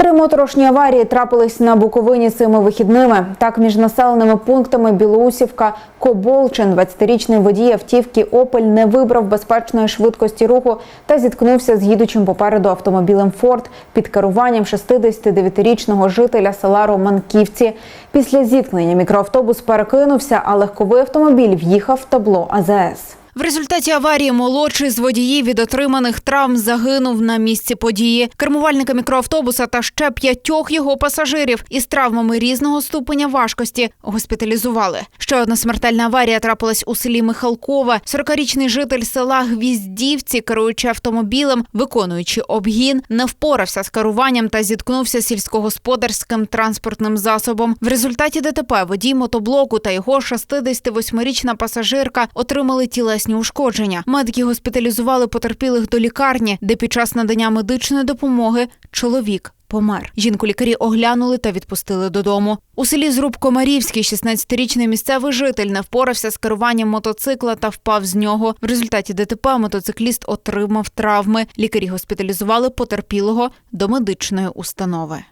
Три моторошні аварії трапились на Буковині цими вихідними. Так, між населеними пунктами Білоусівка, Коболчин, 20-річний водій автівки Опель не вибрав безпечної швидкості руху та зіткнувся з їдучим попереду автомобілем Форд під керуванням 69-річного жителя села Романківці. Після зіткнення мікроавтобус перекинувся, а легковий автомобіль в'їхав в табло АЗС. В результаті аварії молодший з водіїв від отриманих травм загинув на місці події. Кермувальника мікроавтобуса та ще п'ятьох його пасажирів із травмами різного ступеня важкості госпіталізували. Ще одна смертельна аварія трапилась у селі Михалкове. 40-річний житель села Гвіздівці, керуючи автомобілем, виконуючи обгін, не впорався з керуванням та зіткнувся з сільськогосподарським транспортним засобом. В результаті ДТП водій мотоблоку та його 68-річна пасажирка отримали тілесні ушкодження. Медики госпіталізували потерпілих до лікарні, де під час надання медичної допомоги чоловік. Помер. Жінку лікарі оглянули та відпустили додому. У селі Зруб Комарівський 16-річний місцевий житель не впорався з керуванням мотоцикла та впав з нього. В результаті ДТП мотоцикліст отримав травми. Лікарі госпіталізували потерпілого до медичної установи.